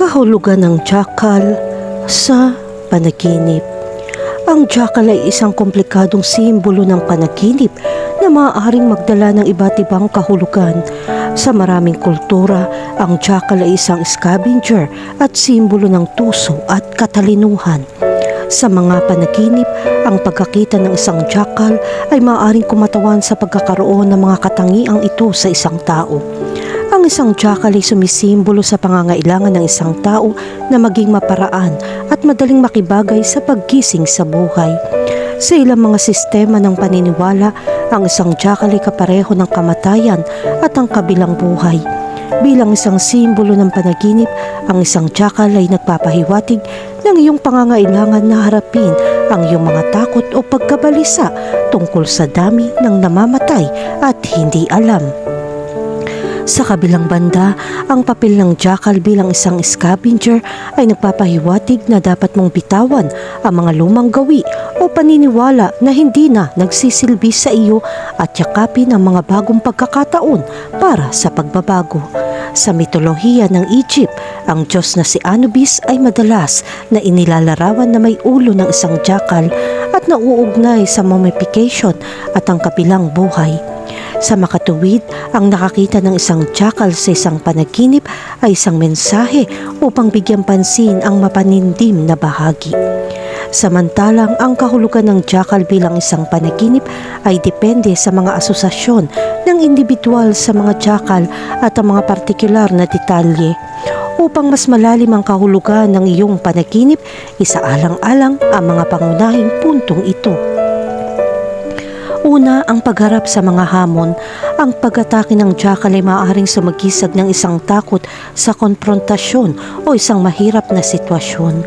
Kahulugan ng jackal sa panaginip. Ang jackal ay isang komplikadong simbolo ng panaginip na maaaring magdala ng iba't ibang kahulugan. Sa maraming kultura, ang jackal ay isang scavenger at simbolo ng tuso at katalinuhan. Sa mga panaginip, ang pagkakita ng isang jackal ay maaaring kumatawan sa pagkakaroon ng mga katangiang ito sa isang tao. Ang isang jackal ay sumisimbolo sa pangangailangan ng isang tao na maging maparaan at madaling makibagay sa paggising sa buhay. Sa ilang mga sistema ng paniniwala, ang isang jackal ay kapareho ng kamatayan at ang kabilang buhay. Bilang isang simbolo ng panaginip, ang isang jackal ay nagpapahiwatig ng iyong pangangailangan na harapin ang iyong mga takot o pagkabalisa tungkol sa dami ng namamatay at hindi alam. Sa kabilang banda, ang papel ng jackal bilang isang scavenger ay nagpapahiwatig na dapat mong bitawan ang mga lumang gawi o paniniwala na hindi na nagsisilbi sa iyo at yakapin ang mga bagong pagkakataon para sa pagbabago. Sa mitolohiya ng Egypt, ang Diyos na si Anubis ay madalas na inilalarawan na may ulo ng isang jackal at nauugnay sa mummification at ang kabilang buhay. Sa makatuwid, ang nakakita ng isang jackal sa isang panaginip ay isang mensahe upang bigyan pansin ang mapanindim na bahagi. Samantalang ang kahulugan ng jackal bilang isang panaginip ay depende sa mga asosasyon ng individual sa mga jackal at ang mga partikular na detalye. Upang mas malalim ang kahulugan ng iyong panaginip, isaalang-alang ang mga pangunahing puntong ito. Una, ang pagharap sa mga hamon. Ang pag-atake ng jackal ay maaaring sumagisag ng isang takot sa konfrontasyon o isang mahirap na sitwasyon.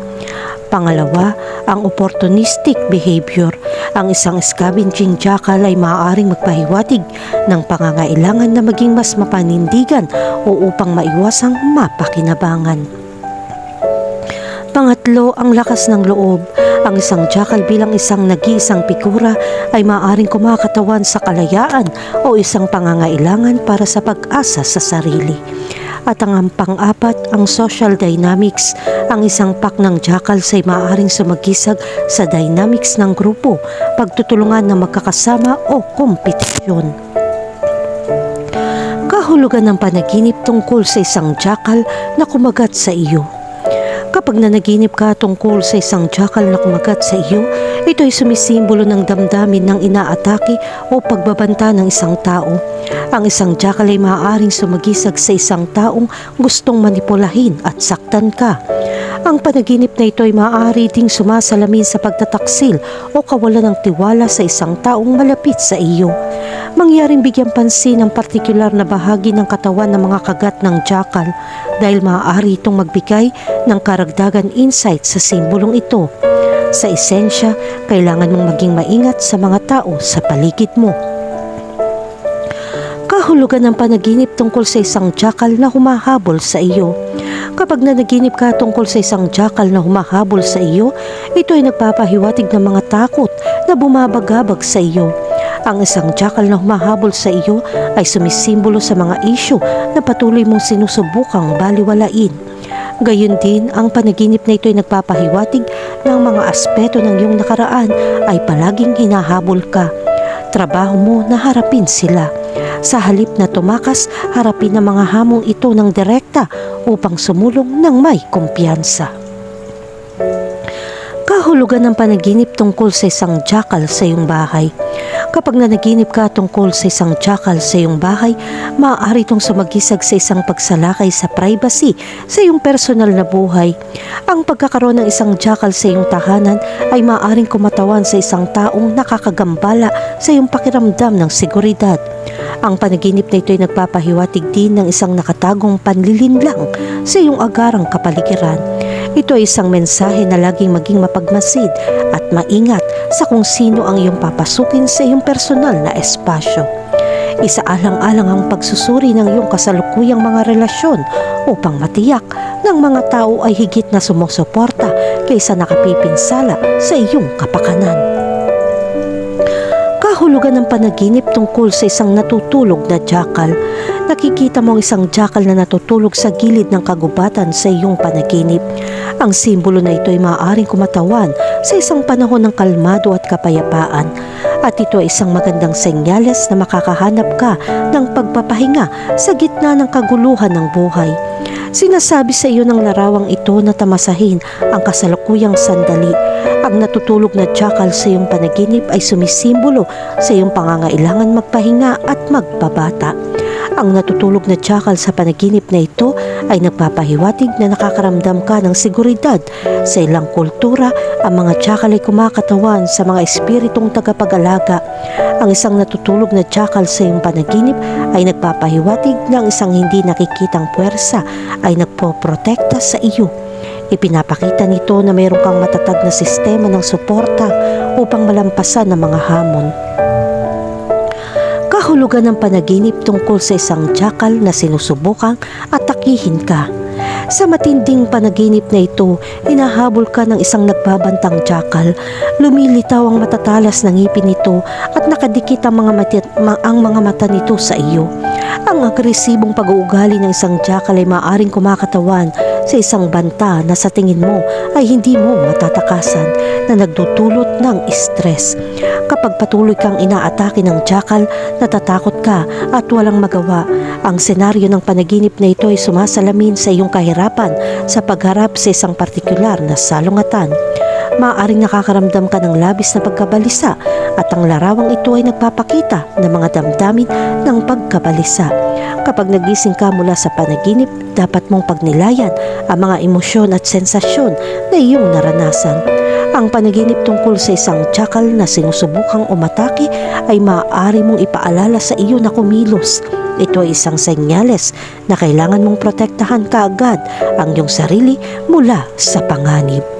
Pangalawa, ang opportunistic behavior. Ang isang scavenging jackal ay maaaring magpahiwatig ng pangangailangan na maging mas mapanindigan o upang maiwasang mapakinabangan. Pangatlo, ang lakas ng loob. Ang isang jackal bilang isang nag-iisang pikura ay maaaring kumakatawan sa kalayaan o isang pangangailangan para sa pag-asa sa sarili. At ang pang-apat, ang social dynamics. Ang isang pack ng jackals ay maaaring sumagisag sa dynamics ng grupo, pagtutulungan ng magkakasama o kompetisyon. Kahulugan ng panaginip tungkol sa isang jackal na kumagat sa iyo. Kapag nanaginip ka tungkol sa isang jackal na kumagat sa iyo, ito ay sumisimbolo ng damdamin ng inaatake o pagbabanta ng isang tao. Ang isang jackal ay maaaring sumagisag sa isang taong gustong manipulahin at saktan ka. Ang panaginip na ito ay maaari ding sumasalamin sa pagtataksil o kawalan ng tiwala sa isang taong malapit sa iyo. Mangyaring bigyan pansin ang partikular na bahagi ng katawan ng mga kagat ng jackal dahil maaari itong magbigay ng karagdagan insight sa simbolong ito. Sa esensya, kailangan mong maging maingat sa mga tao sa paligid mo. Kahulugan ng panaginip tungkol sa isang jackal na humahabol sa iyo. Kapag nanaginip ka tungkol sa isang jackal na humahabol sa iyo, ito ay nagpapahiwatig ng mga takot na bumabagabag sa iyo. Ang isang jackal na humahabol sa iyo ay sumisimbolo sa mga isyu na patuloy mong sinusubukang baliwalain. Gayun din, ang panaginip na ito ay nagpapahiwatig ng mga aspeto ng iyong nakaraan ay palaging hinahabol ka. Trabaho mo na harapin sila. Sa halip na tumakas, harapin ang mga hamong ito ng direkta upang sumulong ng may kumpiyansa. Kahulugan ng panaginip tungkol sa isang jackal sa iyong bahay. Kapag nanaginip ka tungkol sa isang jackal sa iyong bahay, maaari itong sumagisag sa isang pagsalakay sa privacy sa iyong personal na buhay. Ang pagkakaroon ng isang jackal sa iyong tahanan ay maaaring kumatawan sa isang taong nakakagambala sa iyong pakiramdam ng seguridad. Ang panaginip na ito ay nagpapahiwatig din ng isang nakatagong panlilinlang sa iyong agarang kapaligiran. Ito ay isang mensahe na laging maging mapagmasid at maingat sa kung sino ang iyong papasukin sa iyong personal na espasyo. Isaalang-alang ang pagsusuri ng iyong kasalukuyang mga relasyon upang matiyak ng mga tao ay higit na sumusuporta kaysa nakapipinsala sa iyong kapakanan. Kahulugan ng panaginip tungkol sa isang natutulog na jackal. Nakikita mo ang isang jackal na natutulog sa gilid ng kagubatan sa iyong panaginip. Ang simbolo na ito ay maaaring kumatawan sa isang panahon ng kalmado at kapayapaan. At ito ay isang magandang senyales na makakahanap ka ng pagpapahinga sa gitna ng kaguluhan ng buhay. Sinasabi sa iyo ng larawang ito na tamasahin ang kasalukuyang sandali. Ang natutulog na jackal sa iyong panaginip ay sumisimbolo sa iyong pangangailangan magpahinga at magpabata. Ang natutulog na jackal sa panaginip na ito ay nagpapahiwatig na nakakaramdam ka ng seguridad. Sa ilang kultura, ang mga jackal ay kumakatawan sa mga espiritong tagapag-alaga. Ang isang natutulog na jackal sa iyong panaginip ay nagpapahiwatig na ang isang hindi nakikitang puwersa ay nagpoprotekta sa iyo. Ipinapakita nito na mayroon kang matatag na sistema ng suporta upang malampasan ang mga hamon. Kahulugan ng panaginip tungkol sa isang jackal na sinusubukang atakihin ka. Sa matinding panaginip na ito, hinahabol ka ng isang nagbabantang jackal. Lumilitaw ang matatalas ng ngipin nito at nakadikit ang mga, mati- ma- ang mga mata nito sa iyo. Ang agresibong pag-uugali ng isang jackal ay maaring kumakatawan sa isang banta na sa tingin mo ay hindi mo matatakasan na nagdudulot ng stress. Kapag patuloy kang inaatake ng jackal, natatakot ka at walang magawa. Ang senaryo ng panaginip na ito ay sumasalamin sa iyong kahirapan sa pagharap sa isang partikular na salungatan. Maaaring nakakaramdam ka ng labis na pagkabalisa at ang larawang ito ay nagpapakita ng mga damdamin ng pagkabalisa. Kapag nagising ka mula sa panaginip, dapat mong pagnilayan ang mga emosyon at sensasyon na iyong naranasan. Ang panaginip tungkol sa isang jackal na sinusubukang umatake ay maaari mong ipaalala sa iyo na kumilos. Ito ay isang senyales na kailangan mong protektahan kaagad ang iyong sarili mula sa panganib.